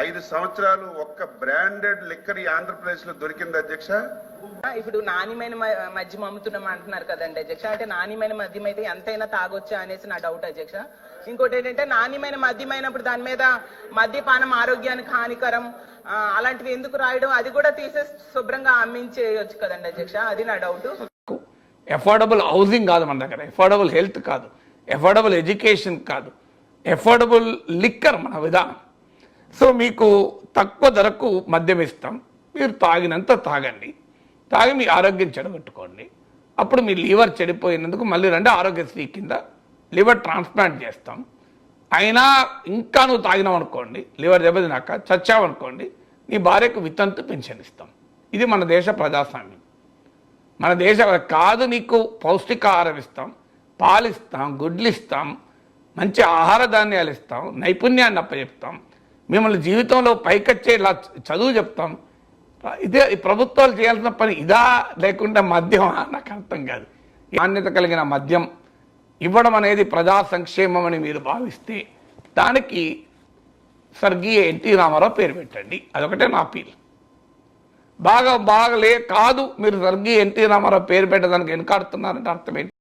ఐదు సంవత్సరాలు ఒక్క బ్రాండెడ్ లిక్కర్ ఈ ఆంధ్రప్రదేశ్లో దొరికింది అధ్యక్ష? ఇప్పుడు నాణ్యమైన మద్యం అమ్ముతున్నాం అంటున్నారు కదండి అధ్యక్ష. అంటే నాణ్యమైన మద్యం అయితే ఎంతైనా తాగొచ్చా అనేసి నా డౌట్ అధ్యక్ష. ఇంకోటి ఏంటంటే నాణ్యమైన మద్యం అయినప్పుడు దాని మీద మద్యపానం ఆరోగ్యానికి హానికరం అలాంటివి ఎందుకు రాయడం అది కూడా తీసేసి శుభ్రంగా అమ్మించేయొచ్చు కదండి అధ్యక్ష. అది నా డౌట్ ఎఫోర్డబుల్ హౌసింగ్ కాదు మన దగ్గర. ఎఫోర్డబుల్ హెల్త్ కాదు. ఎఫోర్డబుల్ ఎడ్యుకేషన్ కాదు. ఎఫోర్డబుల్ లిక్కర్ మన విధానం. సో మీకు తక్కువ ధరకు మద్యం ఇస్తాం. మీరు తాగినంత తాగండి. తాగి మీ ఆరోగ్యం చెడగొట్టుకోండి. అప్పుడు మీ లివర్ చెడిపోయినందుకు మళ్ళీ రెండు ఆరోగ్యశ్రీ కింద లివర్ ట్రాన్స్ప్లాంట్ చేస్తాం. అయినా ఇంకా నువ్వు తాగినావు అనుకోండి లివర్ దెబ్బతినాక చచ్చావు అనుకోండి నీ భార్యకు వితంతు పెన్షన్ ఇస్తాం. ఇది మన దేశ ప్రజాస్వామ్యం. మన దేశ కాదు నీకు పౌష్టికాహారం ఇస్తాం పాలిస్తాం గుడ్లు ఇస్తాం మంచి ఆహార ధాన్యాలు ఇస్తాం నైపుణ్యాన్ని అప్పచెప్తాం. మిమ్మల్ని జీవితంలో పైకొచ్చే ఇలా చదువు చెప్తాం. ఇదే ఈ ప్రభుత్వాలు చేయాల్సిన పని ఇదా లేకుండా మద్యమా నాకు అర్థం కాదు. నాణ్యత కలిగిన మద్యం ఇవ్వడం అనేది ప్రజా సంక్షేమం అని మీరు భావిస్తే దానికి స్వర్గీయ ఎన్టీ రామారావు పేరు పెట్టండి. అదొకటే నా అపీల్ బాగా బాగలే కాదు మీరు స్వర్గీయ ఎన్టీ రామారావు పేరు పెట్టడానికి వెనుకాడుతున్నారంటే అర్థం ఏంటి?